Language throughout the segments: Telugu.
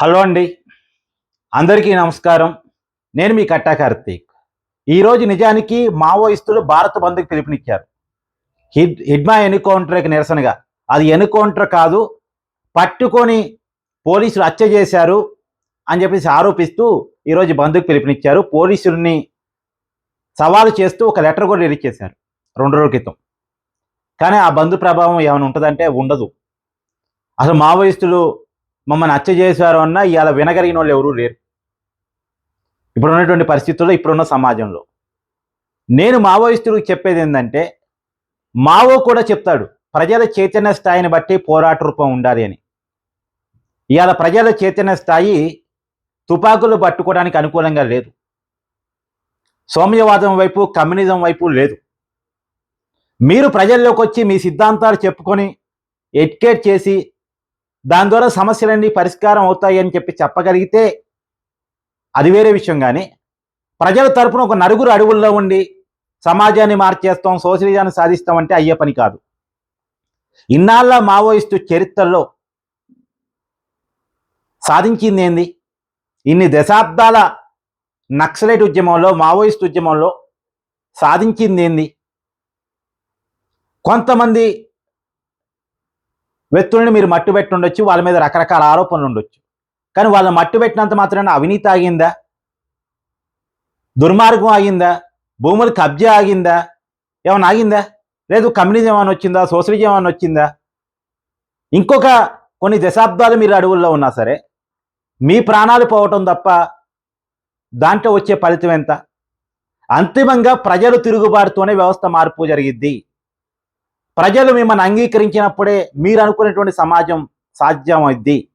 హలో అండి. అందరికీ నమస్కారం. నేను మీ కట్టా కార్తీక్. ఈరోజు నిజానికి మావోయిస్టులు భారత్ బంద్కి పిలుపునిచ్చారు. హిడ్ హిడ్మా ఎన్కౌంటర్కి నిరసనగా. అది ఎన్కౌంటర్ కాదు పట్టుకొని పోలీసులు హత్య చేశారు అని చెప్పేసి ఆరోపిస్తూ ఈరోజు బంద్కు పిలుపునిచ్చారు. పోలీసుల్ని సవాలు చేస్తూ ఒక లెటర్ కూడా రిలీజ్ చేశారు రెండు రోజుల క్రితం. కానీ ఆ బంధు ప్రభావం ఏమైనా ఉంటుందంటే ఉండదు. అసలు మావోయిస్టులు మమ్మల్ని హత్య చేశారు అన్న ఇవాళ వినగలిగిన వాళ్ళు ఎవరూ లేరు. ఇప్పుడు ఉన్నటువంటి పరిస్థితుల్లో ఇప్పుడున్న సమాజంలో. నేను మావోయిస్టులకు చెప్పేది ఏంటంటే మావో కూడా చెప్తాడు ప్రజల చైతన్య స్థాయిని బట్టి పోరాట రూపం ఉండాలి అని. ఇవాళ ప్రజల చైతన్య స్థాయి తుపాకులు పట్టుకోవడానికి అనుకూలంగా లేదు. సౌమ్యవాదం వైపు కమ్యూనిజం వైపు లేదు. మీరు ప్రజల్లోకి వచ్చి మీ సిద్ధాంతాలు చెప్పుకొని ఎడ్యుకేట్ చేసి దాని ద్వారా సమస్యలన్నీ పరిష్కారం అవుతాయి అని చెప్పి చెప్పగలిగితే అది వేరే విషయం కానీ ప్రజల తరపున ఒక నలుగురు అడవుల్లో ఉండి సమాజాన్ని మార్చేస్తాం సోషలిజాన్ని సాధిస్తాం అంటే అయ్యే పని కాదు. ఇన్నాళ్ళ మావోయిస్టు చరిత్రలో సాధించింది ఏంది? ఇన్ని దశాబ్దాల నక్సలైట్ ఉద్యమంలో మావోయిస్ట్ ఉద్యమంలో సాధించింది ఏంది? కొంతమంది వ్యక్తుల్ని మీరు మట్టు పెట్టి ఉండొచ్చు వాళ్ళ మీద రకరకాల ఆరోపణలు ఉండొచ్చు. కానీ వాళ్ళని మట్టు పెట్టినంత మాత్రాన అవినీతి ఆగిందా? దుర్మార్గం ఆగిందా? భూములు కబ్జా ఆగిందా? ఏమైనా ఆగిందా? లేదు కమ్యూనిజం ఏమైనా వచ్చిందా? సోషలిజం ఏమైనా వచ్చిందా? ఇంకొక కొన్ని దశాబ్దాలు మీరు అడవుల్లో ఉన్నా సరే మీ ప్రాణాలు పోవటం తప్ప దాంట్లో వచ్చే ఫలితం ఎంత? అంతిమంగా ప్రజలు తిరుగుబాటుతోనే వ్యవస్థ మార్పు జరిగిద్ది. ప్రజలు మిమ్మల్ని అంగీకరించినప్పుడే మీరు అనుకునేటువంటి సమాజం సాధ్యమైద్ది.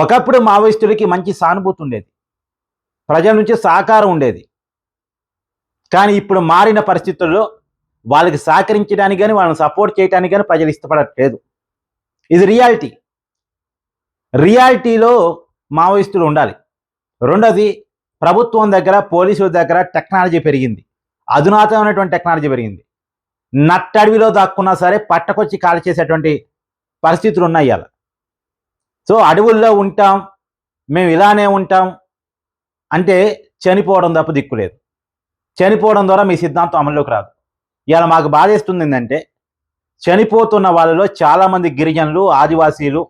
ఒకప్పుడు మావోయిస్టులకి మంచి సానుభూతి ఉండేది. ప్రజల నుంచి సహకారం ఉండేది. కానీ ఇప్పుడు మారిన పరిస్థితుల్లో వాళ్ళకి సహకరించడానికి కానీ వాళ్ళని సపోర్ట్ చేయడానికి కానీ ప్రజలు ఇష్టపడట్లేదు. ఇది రియాలిటీ. రియాలిటీలో మావోయిస్టులు ఉండాలి. రెండోది ప్రభుత్వం దగ్గర పోలీసుల దగ్గర టెక్నాలజీ పెరిగింది. అధునాతమైనటువంటి టెక్నాలజీ పెరిగింది. నట్టడవిలో దాక్కున్నా సరే పట్టకొచ్చి కాలు చేసేటువంటి పరిస్థితులు ఉన్నాయి అలా సో అడవుల్లో ఉంటాం మేము ఇలానే ఉంటాం అంటే చనిపోవడం తప్ప దిక్కులేదు చనిపోవడం ద్వారా మీ సిద్ధాంతం అమల్లోకి రాదు. ఇలా మాకు బాధేస్తుంది ఏంటంటే చనిపోతున్న వాళ్ళలో చాలామంది గిరిజనులు ఆదివాసీలు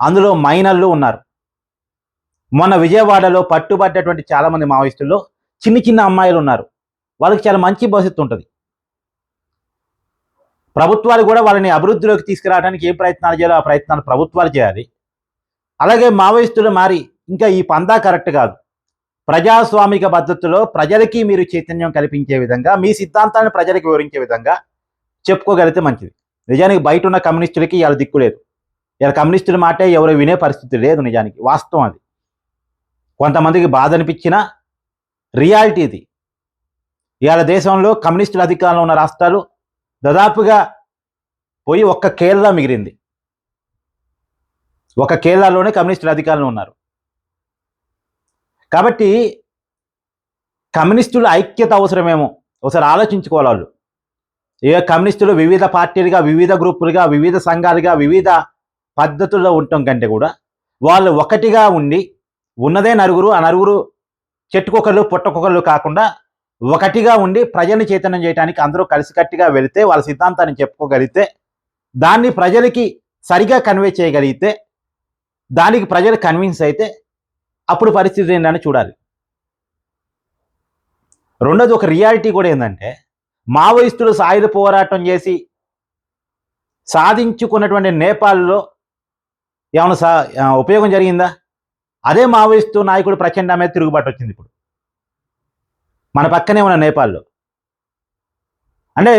అందులో మైనర్లు ఉన్నారు. మొన్న విజయవాడలో పట్టుబడ్డటువంటి చాలామంది మావోయిస్టుల్లో చిన్న చిన్న అమ్మాయిలు ఉన్నారు. వాళ్ళకి చాలా మంచి భవిష్యత్తు ఉంటుంది. ప్రభుత్వాలు కూడా వాళ్ళని అభివృద్ధిలోకి తీసుకురావడానికి ఏ ప్రయత్నాలు చేయాలో ఆ ప్రయత్నాలు ప్రభుత్వాలు చేయాలి. అలాగే మావోయిస్టులు మారి ఇంకా ఈ పందా కరెక్ట్ కాదు. ప్రజాస్వామిక పద్ధతిలో ప్రజలకి మీరు చైతన్యం కల్పించే విధంగా మీ సిద్ధాంతాన్ని ప్రజలకు వివరించే విధంగా చెప్పుకోగలిగితే మంచిది. నిజానికి బయట ఉన్న కమ్యూనిస్టులకి ఇవాళ దిక్కు లేదు. ఇలా కమ్యూనిస్టుల మాటే ఎవరు వినే పరిస్థితి లేదు నిజానికి వాస్తవం అది. కొంతమందికి బాధ అనిపించినా రియాలిటీ ఇది. ఇవాళ దేశంలో కమ్యూనిస్టుల అధికారంలో ఉన్న రాష్ట్రాలు దాదాపుగా పోయి ఒక్క కేరళ మిగిలింది. ఒక కేరళలోనే కమ్యూనిస్టులు అధికారంలో ఉన్నారు. కాబట్టి కమ్యూనిస్టుల ఐక్యత అవసరమేమో. ఒకసారి ఆలోచించుకోవాలి వాళ్ళు. ఏ కమ్యూనిస్టులు వివిధ పార్టీలుగా వివిధ గ్రూపులుగా వివిధ సంఘాలుగా వివిధ పద్ధతుల్లో ఉండటం కంటే కూడా వాళ్ళు ఒకటిగా ఉండి ఉన్నదే నలుగురు ఆ నలుగురు చెట్టుకొకళ్ళు పుట్టకొకళ్ళు కాకుండా ఒకటిగా ఉండి ప్రజల్ని చైతన్యం చేయడానికి అందరూ కలిసికట్టుగా వెళితే వాళ్ళ సిద్ధాంతాన్ని చెప్పుకోగలిగితే దాన్ని ప్రజలకి సరిగా కన్వే చేయగలిగితే దానికి ప్రజలు కన్విన్స్ అయితే అప్పుడు పరిస్థితి ఏంటని చూడాలి. రెండోది ఒక రియాలిటీ కూడా ఏంటంటే మావోయిస్టులు సాయుధ పోరాటం చేసి సాధించుకున్నటువంటి నేపాల్లో ఏమైనా సా ఉపయోగం జరిగిందా? అదే మావోయిస్టు నాయకుడు ప్రచండమే తిరుగుబాటు వచ్చింది ఇప్పుడు. మన పక్కనే ఉన్న నేపాల్లో. అంటే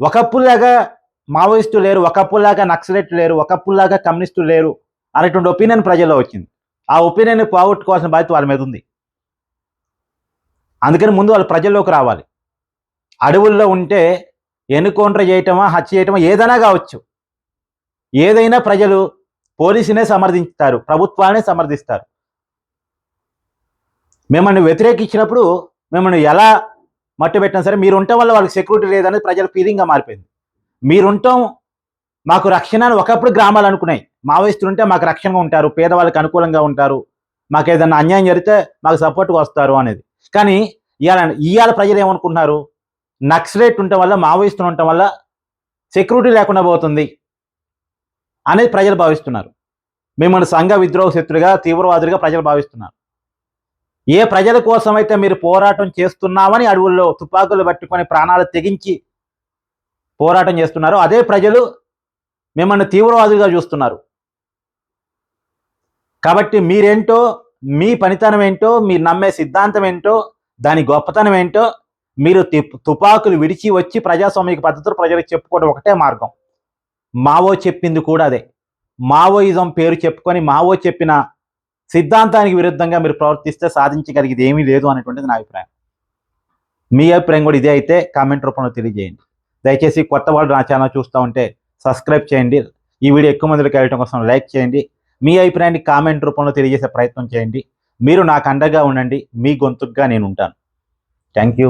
ఒకప్పులాగా మావోయిస్టు లేరు ఒకప్పులాగా నక్సలెట్లు లేరు ఒకప్పుల్లాగా కమ్యూనిస్టు లేరు అనేటువంటి ఒపీనియన్ ప్రజల్లో వచ్చింది. ఆ ఒపీనియన్ పోగొట్టుకోవాల్సిన బాధ్యత వాళ్ళ మీద ఉంది. అందుకని ముందు వాళ్ళు ప్రజల్లోకి రావాలి. అడవుల్లో ఉంటే ఎన్కౌంటర్ చేయటమా హత్య చేయటమా ఏదైనా కావచ్చు. ఏదైనా ప్రజలు పోలీసునే సమర్థిస్తారు ప్రభుత్వాన్ని సమర్థిస్తారు. మిమ్మల్ని వ్యతిరేకించినప్పుడు మిమ్మల్ని ఎలా మట్టు పెట్టినా సరే మీరు ఉండటం వల్ల వాళ్ళకి సెక్యూరిటీ లేదనేది ప్రజల ఫీలింగ్గా మారిపోయింది. మీరుంటాం మాకు రక్షణ అని ఒకప్పుడు గ్రామాలు అనుకున్నాయి. మావోయిస్టులు ఉంటే మాకు రక్షణగా ఉంటారు పేదవాళ్ళకి అనుకూలంగా ఉంటారు మాకు ఏదైనా అన్యాయం జరిగితే మాకు సపోర్ట్గా వస్తారు అనేది. కానీ ఇవాళ ఇవాళ ప్రజలు ఏమనుకుంటున్నారు? నక్సలేట్ ఉండటం వల్ల మావోయిస్టులు ఉండటం వల్ల సెక్యూరిటీ లేకుండా పోతుంది అనేది ప్రజలు భావిస్తున్నారు. మిమ్మల్ని సంఘ విద్రోహ శత్రుగా తీవ్రవాదులుగా ప్రజలు భావిస్తున్నారు. ఏ ప్రజల కోసమైతే మీరు పోరాటం చేస్తున్నామని అడవుల్లో తుపాకులు పట్టుకొని ప్రాణాలు తెగించి పోరాటం చేస్తున్నారో అదే ప్రజలు మిమ్మల్ని తీవ్రవాదులుగా చూస్తున్నారు. కాబట్టి మీరేంటో మీ పనితనం ఏంటో మీరు నమ్మే సిద్ధాంతం ఏంటో దాని గొప్పతనం ఏంటో మీరు తుపాకులు విడిచి వచ్చి ప్రజాస్వామిక పద్ధతులు ప్రజలకు చెప్పుకోవడం ఒకటే మార్గం. మావో చెప్పింది కూడా అదే. మావోయిజం పేరు చెప్పుకొని మావో చెప్పిన సిద్ధాంతానికి విరుద్ధంగా మీరు ప్రవర్తిస్తే సాధించగలిగేది ఏమీ లేదు అనేటువంటిది నా అభిప్రాయం. మీ అభిప్రాయం కూడా ఇదే అయితే కామెంట్ రూపంలో తెలియజేయండి. దయచేసి కొత్త వాళ్ళు నా ఛానల్ చూస్తూ ఉంటే సబ్స్క్రైబ్ చేయండి. ఈ వీడియో ఎక్కువ మందికి వెళ్ళడం కోసం లైక్ చేయండి. మీ అభిప్రాయాన్ని కామెంట్ రూపంలో తెలియజేసే ప్రయత్నం చేయండి. మీరు నాకు అండగా ఉండండి. మీ గొంతుగా నేను ఉంటాను. Thank you